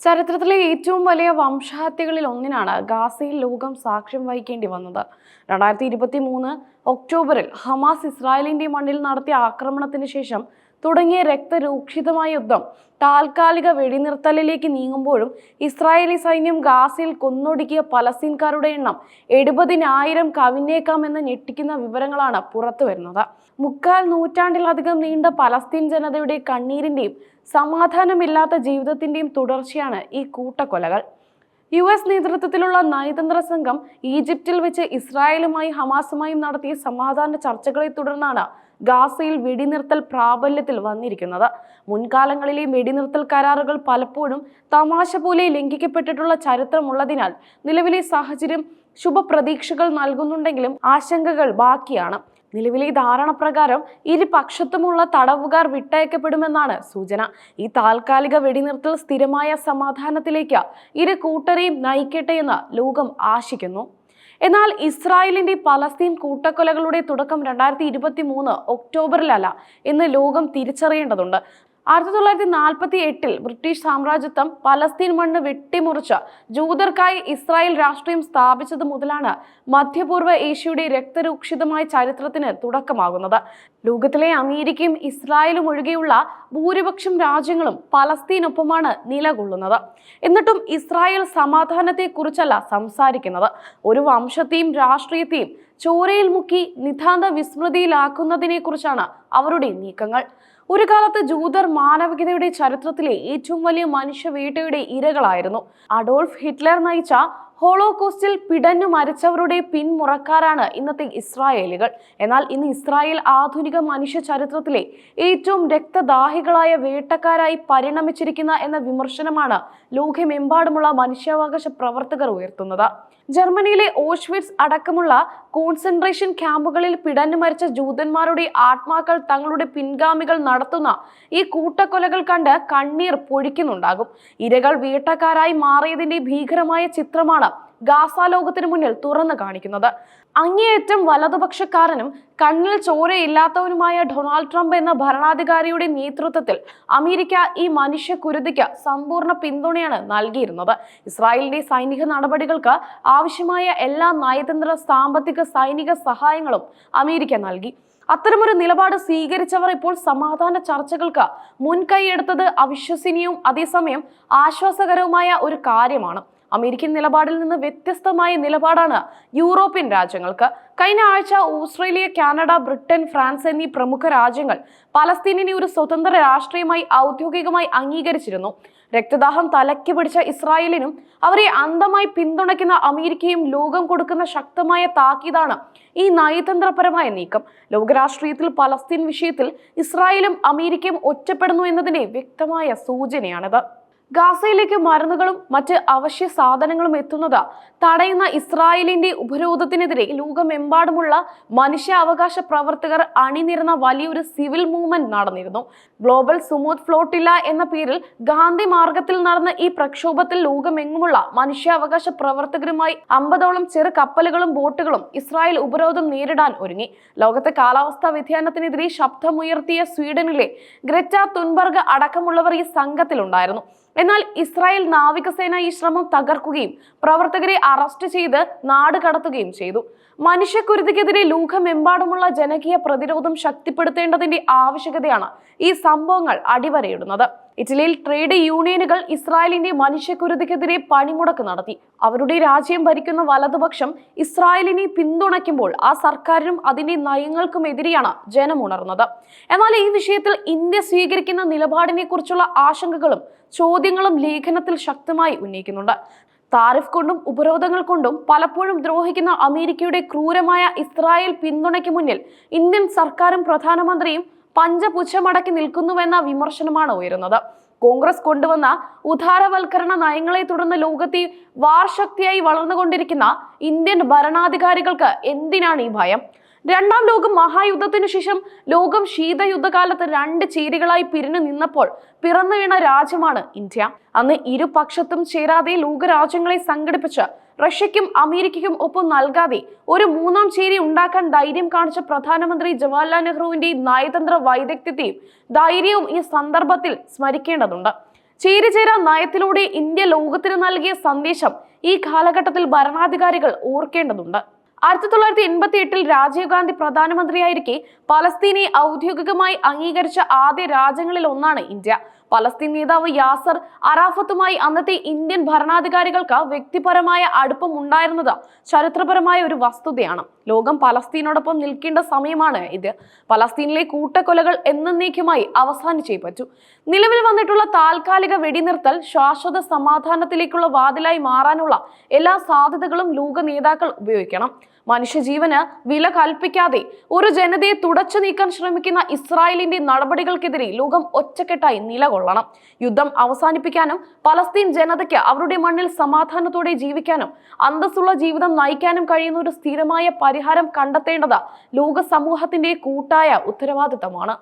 ചരിത്രത്തിലെ ഏറ്റവും വലിയ വംശഹത്യകളിൽ ഒന്നിനാണ് ഗാസയിൽ ലോകം സാക്ഷ്യം വഹിക്കേണ്ടി വന്നത്. രണ്ടായിരത്തി ഇരുപത്തി മൂന്ന് ഒക്ടോബറിൽ ഹമാസ് ഇസ്രായേലിന്റെ മണ്ണിൽ നടത്തിയ ആക്രമണത്തിന് ശേഷം തുടങ്ങിയ രക്തരൂക്ഷിതമായ യുദ്ധം താൽക്കാലിക വെടിനിർത്തലിലേക്ക് നീങ്ങുമ്പോഴും ഇസ്രായേലി സൈന്യം ഗാസയിൽ കൊന്നൊടുക്കിയ പലസ്തീൻകാരുടെ എണ്ണം എഴുപതിനായിരം കവിഞ്ഞേക്കാമെന്ന് ഞെട്ടിക്കുന്ന വിവരങ്ങളാണ് പുറത്തു വരുന്നത്. മുക്കാൽ നൂറ്റാണ്ടിലധികം നീണ്ട പലസ്തീൻ ജനതയുടെ കണ്ണീരിന്റെയും സമാധാനമില്ലാത്ത ജീവിതത്തിന്റെയും തുടർച്ചയാണ് ഈ കൂട്ടക്കൊലകൾ. യു എസ് നേതൃത്വത്തിലുള്ള നയതന്ത്ര സംഘം ഈജിപ്തിൽ വെച്ച് ഇസ്രായേലുമായി ഹമാസുമായും നടത്തിയ സമാധാന ചർച്ചകളെ തുടർന്നാണ് ഗാസയിൽ വെടിനിർത്തൽ പ്രാബല്യത്തിൽ വന്നിരിക്കുന്നത്. മുൻകാലങ്ങളിലെ വെടിനിർത്തൽ കരാറുകൾ പലപ്പോഴും തമാശ പോലെ ലംഘിക്കപ്പെട്ടിട്ടുള്ള ചരിത്രമുള്ളതിനാൽ നിലവിലെ സാഹചര്യം ശുഭപ്രതീക്ഷകൾ നൽകുന്നുണ്ടെങ്കിലും ആശങ്കകൾ ബാക്കിയാണ്. നിലവിലെ ധാരണ പ്രകാരം ഇരുപക്ഷത്തുമുള്ള തടവുകാർ വിട്ടയക്കപ്പെടുമെന്നാണ് സൂചന. ഈ താൽക്കാലിക വെടിനിർത്തൽ സ്ഥിരമായ സമാധാനത്തിലേക്ക് ഇരു കൂട്ടരെയും നയിക്കട്ടെ എന്ന് ലോകം ആശിക്കുന്നു. എന്നാൽ ഇസ്രായേലിന്റെ പലസ്തീൻ കൂട്ടക്കൊലകളുടെ തുടക്കം രണ്ടായിരത്തി ഇരുപത്തി മൂന്ന് ഒക്ടോബറിലല്ല എന്ന് ലോകം തിരിച്ചറിയേണ്ടതുണ്ട്. ആയിരത്തി തൊള്ളായിരത്തി നാൽപ്പത്തി എട്ടിൽ ബ്രിട്ടീഷ് സാമ്രാജ്യത്വം പലസ്തീൻ മണ്ണ് വെട്ടിമുറിച്ച് ജൂതർക്കായി ഇസ്രായേൽ രാഷ്ട്രീയം സ്ഥാപിച്ചത് മുതലാണ് മധ്യപൂർവ ഏഷ്യയുടെ രക്തരൂക്ഷിതമായ ചരിത്രത്തിന് തുടക്കമാകുന്നത്. ലോകത്തിലെ അമേരിക്കയും ഇസ്രായേലും ഒഴികെയുള്ള ഭൂരിപക്ഷം രാജ്യങ്ങളും പലസ്തീനൊപ്പമാണ് നിലകൊള്ളുന്നത്. എന്നിട്ടും ഇസ്രായേൽ സമാധാനത്തെക്കുറിച്ചല്ല സംസാരിക്കുന്നത്. ഒരു വംശത്തെയും രാഷ്ട്രീയത്തെയും ചോരയിൽ മുക്കി നിതാന്ത വിസ്മൃതിയിലാക്കുന്നതിനെ കുറിച്ചാണ് അവരുടെ നീക്കങ്ങൾ. ഒരു കാലത്ത് ജൂതർ മാനവികതയുടെ ചരിത്രത്തിലെ ഏറ്റവും വലിയ മനുഷ്യവേട്ടയുടെ ഇരകളായിരുന്നു. അഡോൾഫ് ഹിറ്റ്ലർ നയിച്ച ഹോളോകോസ്റ്റിൽ പിടഞ്ഞു മരിച്ചവരുടെ പിന്മുറക്കാരാണ് ഇന്നത്തെ ഇസ്രായേലുകൾ. എന്നാൽ ഇന്ന് ഇസ്രായേൽ ആധുനിക മനുഷ്യ ചരിത്രത്തിലെ ഏറ്റവും രക്തദാഹികളായ വേട്ടക്കാരായി പരിണമിച്ചിരിക്കുന്ന എന്ന വിമർശനമാണ് ലോകമെമ്പാടുമുള്ള മനുഷ്യാവകാശ പ്രവർത്തകർ ഉയർത്തുന്നത്. ജർമ്മനിയിലെ ഓഷ്വിറ്റ്സ് അടക്കമുള്ള കോൺസെൻട്രേഷൻ ക്യാമ്പുകളിൽ പിടഞ്ഞു മരിച്ച ജൂതന്മാരുടെ ആത്മാക്കൾ തങ്ങളുടെ പിൻഗാമികൾ നടത്തുന്ന ഈ കൂട്ടക്കൊലകൾ കണ്ട് കണ്ണീർ പൊഴിക്കുന്നുണ്ടാകും. ഇരകൾ വേട്ടക്കാരായി മാറിയതിന്റെ ഭീകരമായ ചിത്രമാണ് ഗാസ ലോകത്തിന് മുന്നിൽ തുറന്നു കാണിക്കുന്നത്. അങ്ങേയറ്റം വലതുപക്ഷക്കാരനും കണ്ണിൽ ചോരയില്ലാത്തവനുമായ ഡൊണാൾഡ് ട്രംപ് എന്ന ഭരണാധികാരിയുടെ നേതൃത്വത്തിൽ അമേരിക്ക ഈ മനുഷ്യ കുരുതിക്ക് സമ്പൂർണ പിന്തുണയാണ് നൽകിയിരുന്നത്. ഇസ്രായേലിന്റെ സൈനിക നടപടികൾക്ക് ആവശ്യമായ എല്ലാ നയതന്ത്ര സാമ്പത്തിക സൈനിക സഹായങ്ങളും അമേരിക്ക നൽകി. അത്തരമൊരു നിലപാട് സ്വീകരിച്ചവർ ഇപ്പോൾ സമാധാന ചർച്ചകൾക്ക് മുൻകൈയെടുത്തത് അവിശ്വസനീയവും അതേസമയം ആശ്വാസകരവുമായ ഒരു കാര്യമാണ്. അമേരിക്കൻ നിലപാടിൽ നിന്ന് വ്യത്യസ്തമായ നിലപാടാണ് യൂറോപ്യൻ രാജ്യങ്ങൾക്ക്. കഴിഞ്ഞ ആഴ്ച ഓസ്ട്രേലിയ കാനഡ ബ്രിട്ടൻ ഫ്രാൻസ് എന്നീ പ്രമുഖ രാജ്യങ്ങൾ പലസ്തീനിനെ ഒരു സ്വതന്ത്ര രാഷ്ട്രീയമായി ഔദ്യോഗികമായി അംഗീകരിച്ചിരുന്നു. രക്തദാഹം തലയ്ക്ക് പിടിച്ച ഇസ്രായേലിനും അവരെ അന്ധമായി പിന്തുണയ്ക്കുന്ന അമേരിക്കയും ലോകം കൊടുക്കുന്ന ശക്തമായ താക്കീതാണ് ഈ നയതന്ത്രപരമായ നീക്കം. ലോകരാഷ്ട്രീയത്തിൽ പലസ്തീൻ വിഷയത്തിൽ ഇസ്രായേലും അമേരിക്കയും ഒറ്റപ്പെടുന്നു എന്നതിന്റെ വ്യക്തമായ സൂചനയാണിത്. ഗാസയിലേക്ക് മരുന്നുകളും മറ്റ് അവശ്യ സാധനങ്ങളും എത്തുന്നത് തടയുന്ന ഇസ്രായേലിന്റെ ഉപരോധത്തിനെതിരെ ലോകമെമ്പാടുമുള്ള മനുഷ്യാവകാശ പ്രവർത്തകർ അണിനിരന്ന വലിയൊരു സിവിൽ മൂവ്മെന്റ് നടന്നിരുന്നു. ഗ്ലോബൽ സുമോത് ഫ്ലോട്ടില്ല എന്ന പേരിൽ ഗാന്ധി മാർഗത്തിൽ നടന്ന ഈ പ്രക്ഷോഭത്തിൽ ലോകമെങ്ങുമുള്ള മനുഷ്യാവകാശ പ്രവർത്തകരുമായി അമ്പതോളം ചെറു കപ്പലുകളും ബോട്ടുകളും ഇസ്രായേൽ ഉപരോധം നേരിടാൻ ഒരുങ്ങി. ലോകത്തെ കാലാവസ്ഥാ വ്യതിയാനത്തിനെതിരെ ശബ്ദമുയർത്തിയ സ്വീഡനിലെ ഗ്രെറ്റ തുൻബർഗ് അടക്കമുള്ളവർ ഈ സംഘത്തിലുണ്ടായിരുന്നു. എന്നാൽ ഇസ്രായേൽ നാവികസേന ഈ ശ്രമം തകർക്കുകയും പ്രവർത്തകരെ അറസ്റ്റ് ചെയ്ത് നാട് കടത്തുകയും ചെയ്തു. മനുഷ്യക്കുരുതിക്കെതിരെ ലോകമെമ്പാടുമുള്ള ജനകീയ പ്രതിരോധം ശക്തിപ്പെടുത്തേണ്ടതിന്റെ ആവശ്യകതയാണ് ഈ സംഭവങ്ങൾ അടിവരയിടുന്നത്. ഇറ്റലിയിൽ ട്രേഡ് യൂണിയനുകൾ ഇസ്രായേലിന്റെ മനുഷ്യക്കുരുതിക്കെതിരെ പണിമുടക്ക് നടത്തി. അവരുടെ രാജ്യം ഭരിക്കുന്ന വലതുപക്ഷം ഇസ്രായേലിനെ പിന്തുണയ്ക്കുമ്പോൾ ആ സർക്കാരിനും അതിന്റെ നയങ്ങൾക്കുമെതിരെയാണ് ജനമുണർന്നത് എന്നാൽ ഈ വിഷയത്തിൽ ഇന്ത്യ സ്വീകരിക്കുന്ന നിലപാടിനെ കുറിച്ചുള്ള ആശങ്കകളും ചോദ്യങ്ങളും ലേഖനത്തിൽ ശക്തമായി ഉന്നയിക്കുന്നുണ്ട്. താരിഫ് കൊണ്ടും ഉപരോധങ്ങൾ കൊണ്ടും പലപ്പോഴും ദ്രോഹിക്കുന്ന അമേരിക്കയുടെ ക്രൂരമായ ഇസ്രായേൽ പിന്തുണയ്ക്ക് മുന്നിൽ ഇന്ത്യൻ സർക്കാരും പ്രധാനമന്ത്രിയും പഞ്ചപുച്ഛമടക്കി നിൽക്കുന്നുവെന്ന വിമർശനമാണ് ഉയരുന്നത്. കോൺഗ്രസ് കൊണ്ടുവന്ന ഉദാരവൽക്കരണ നയങ്ങളെ തുടർന്ന് ലോകത്തെ വാർശക്തിയായി വളർന്നുകൊണ്ടിരിക്കുന്ന ഇന്ത്യൻ ഭരണാധികാരികൾക്ക് എന്തിനാണ് ഈ ഭയം? രണ്ടാം ലോക മഹായുദ്ധത്തിനു ശേഷം ലോകം ശീതയുദ്ധകാലത്ത് രണ്ട് ചേരികളായി പിരിഞ്ഞു നിന്നപ്പോൾ പിറന്നു വീണ രാജ്യമാണ് ഇന്ത്യ. അന്ന് ഇരുപക്ഷത്തും ചേരാതെ ലോകരാജ്യങ്ങളെ സംഘടിപ്പിച്ച് റഷ്യയ്ക്കും അമേരിക്കയ്ക്കും ഒപ്പം നൽകാതെ ഒരു മൂന്നാം ചേരി ഉണ്ടാക്കാൻ ധൈര്യം കാണിച്ച പ്രധാനമന്ത്രി ജവഹർലാൽ നെഹ്റുവിന്റെ നയതന്ത്ര വൈദഗ്ധ്യത്തെയും ധൈര്യവും ഈ സന്ദർഭത്തിൽ സ്മരിക്കേണ്ടതുണ്ട്. ചേരി ചേര നയത്തിലൂടെ ഇന്ത്യ ലോകത്തിന് നൽകിയ സന്ദേശം ഈ കാലഘട്ടത്തിൽ ഭരണാധികാരികൾ ഓർക്കേണ്ടതുണ്ട്. ആയിരത്തി തൊള്ളായിരത്തി എൺപത്തി എട്ടിൽ രാജീവ് ഗാന്ധി പ്രധാനമന്ത്രിയായിരിക്കെ പലസ്തീനെ ഔദ്യോഗികമായി അംഗീകരിച്ച ആദ്യ രാജ്യങ്ങളിൽ ഒന്നാണ് ഇന്ത്യ. പലസ്തീൻ നേതാവ് യാസർ അറാഫത്തുമായി അന്നത്തെ ഇന്ത്യൻ ഭരണാധികാരികൾക്ക് വ്യക്തിപരമായ അടുപ്പം ഉണ്ടായിരുന്നത് ചരിത്രപരമായ ഒരു വസ്തുതയാണ്. ലോകം പലസ്തീനോടൊപ്പം നിൽക്കേണ്ട സമയമാണ് ഇത്. പലസ്തീനിലെ കൂട്ടക്കൊലകൾ എന്നേക്കുമായി അവസാനിച്ചേ പറ്റൂ. നിലവിൽ വന്നിട്ടുള്ള താൽക്കാലിക വെടിനിർത്തൽ ശാശ്വത സമാധാനത്തിലേക്കുള്ള വാതിലായി മാറാനുള്ള എല്ലാ സാധ്യതകളും ലോക നേതാക്കൾ ഉപയോഗിക്കണം. മനുഷ്യജീവന് വില കൽപ്പിക്കാതെ ഒരു ജനതയെ തുടച്ചു നീക്കാൻ ശ്രമിക്കുന്ന ഇസ്രായേലിന്റെ നടപടികൾക്കെതിരെ ലോകം ഒറ്റക്കെട്ടായി നിലകൊള്ളണം. യുദ്ധം അവസാനിപ്പിക്കാനും പലസ്തീൻ ജനതയ്ക്ക് അവരുടെ മണ്ണിൽ സമാധാനത്തോടെ ജീവിക്കാനും അന്തസ്സുള്ള ജീവിതം നയിക്കാനും കഴിയുന്ന ഒരു സ്ഥിരമായ പരിഹാരം കണ്ടെത്തേണ്ടത് ലോക സമൂഹത്തിന്റെ കൂട്ടായ ഉത്തരവാദിത്തമാണ്.